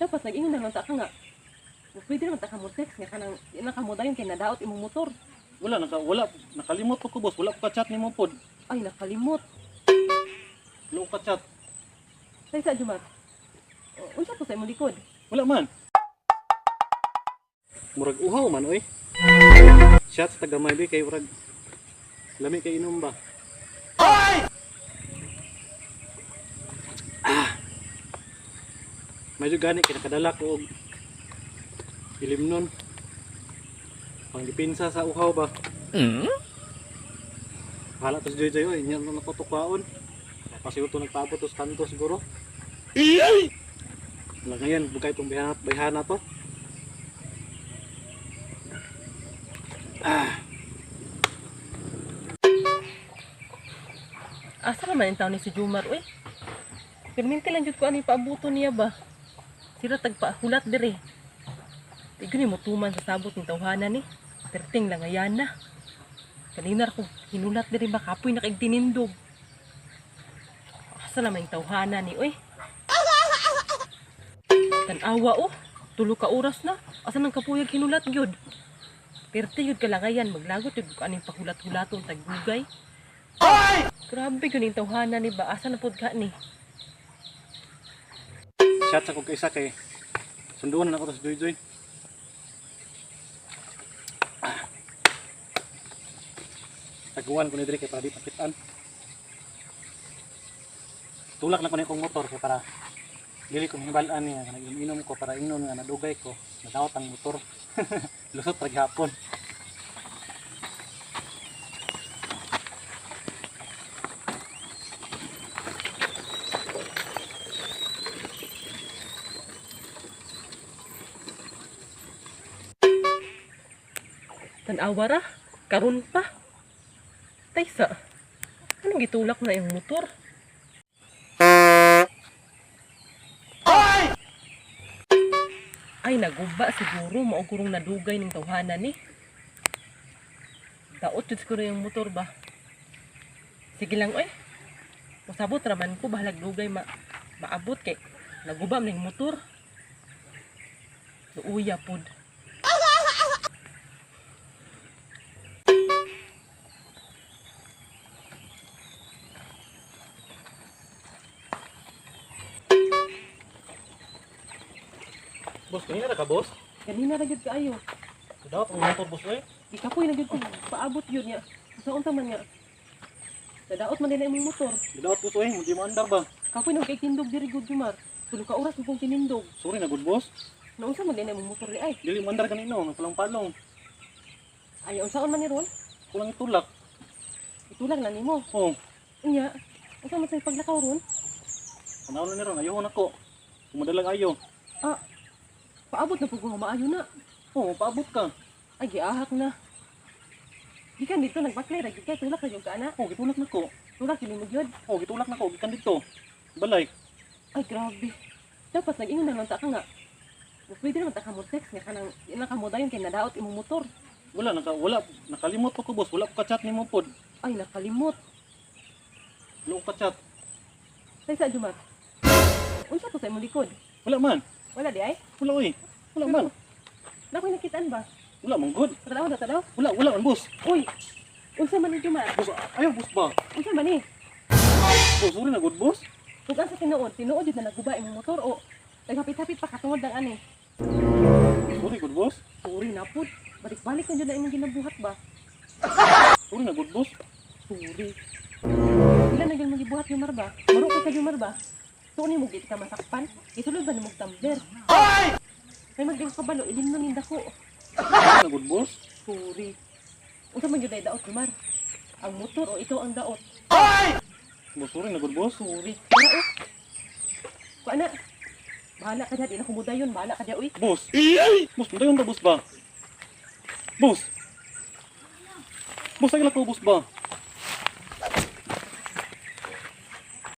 Dapat nag-ingon na lang ta ka nga. Pwede naman ta ka mo text nga kanang di na ka mo dayon kay nadaot imong motor. Wala, naka, wala, nakalimot ko ko boss. Wala ko ka-chat ni mo pod. Ay nakalimot. Wala ko ka-chat. Say sa Jumar. O, Unsa po sa imong likod? Wala man. Murag uhaw man, oy. Shot sa tagamay be kay murag lami kay inom ba? Ah. Medyo gani kay nakadala ko og ilim nun. Pang dipinsa sa uhaw ba? Hala to si Joy Joy, oy, niya na nakutukwaon. Kasi ito nagpaabot to sa kanto siguro. Wala ngayon, bukay itong bayhana, bayhana to. Ah, Asa naman yung taon ni si Jumar, uy? Perminti lang jud ko ani paabuto niya ba? Sira tagpa hulat dire. Tigo ni mo tuman sa sabot ng tawhana ni. Perting lang ayan na. Kanina ko hinulat dire ba kapoy na kay tinindog. Asa naman yung tawhana ni, uy? Tanawa oh. Tulo ka oras na. Asa nang kapuyag hinulat gyud? Perti yun kalangayan, maglagot yun kung anong pahulat-hulatong taggugay. Grabe yun yung tawhana ni ba? Asa na pod ka ni? Shot sa kong kaisa kay sunduan na ako sa Joy Joy. Taguan ko ni Dre kay para di pakitaan. Tulak na ko ni kong motor para dili ko hibalaan niya kanang inom ko para ingnon nga nadugay ko nadawat ang motor lusot ra gihapon Tanawa ra? Karun pa? Taysa, anong gitulak na yung motor? Ay, naguba siguro. Maugurong nadugay ng tawhana ni. Daot jud siguro yung motor ba? Sige lang, oy. Masabot raman ko, bahalag dugay ma maabot kay naguba yung motor. Luuya pod. Boss kanina ra ka boss Kanina ra gyud kaayo. dawat ang motor boss oy Ikapoy na gyud ko paabot yun niya. Sa unsa man nga. Nadaot man nila imong motor. dawat boss oy hindi mo andar ba Kapoy nang kay tindog diri gud Jumar. Tulo ka oras kung tinindog. sorry na good boss Naunsa man nila imong motor di ay. dili mo andar kanino nagpalong-palong Ay unsaon man ni ron? kulang itulak Itulang na nimo. oh Unya. Unsa man say paglakaw ron? Ano na ron, ayaw na ko. Kumadalag ayo. Ah. Paabot na pug ko maayo na. Oo, paabot ka. Ay giahak na. Gikan dito nagbaklay ra kay tulak ra gyud ka ana. Oo, gitulak na ko. Tulak kini mo gyud. Oo, gitulak na ko. Gikan dito. Balay. Ay grabe. Dapat nag-ingon na lang ta ka nga. Pwede naman ta ka mo text nga na ka mo dayon kay nadaot imong motor. Wala, naka, wala. Nakalimot ko ko, boss. Wala ko ka-chat ni mo pod. Ay nakalimot. Wala ko ka-chat. Say sa Jumar. Unsa to sa imong likod? Wala man. Wala di ay? Wala, oy. Wala man. Nakoy nakitaan ba? Wala man, good. Tadaw na tadaw. Wala, wala man, boss. Uy. Unsa man ni Jumar? Boss, ayaw, boss ba? Unsa man ni? Boss, sorry na, good, boss. Kung asa tinuod, tinuod yun na naguba imong motor o naghapit-hapit pa katungod ng ani. Sorry, good, boss. Sorry na pud. Balik-balik na dyan na imong ginabuhat ba? Sorry na, good, boss. Sorry. Ilan na yung magibuhat Jumar ba? Maro ka sa Jumar So ni di ka masakpan? Isulod ba ni mong tumbler? May magding kabalo, ilim na ninda ko. Sorry na, good, boss. Sorry. Unsa man yun ay daot Jumar? Ang motor o ito ang daot? Boss, sorry na, good, boss. Sorry. Wala oh. Kuha na. Bahala ka dyan. Ina kumuda yun. Bahala ka dyan. Uy. Boss. Boss, madayon ta, boss ba? Boss. Boss, ay ko, boss ba?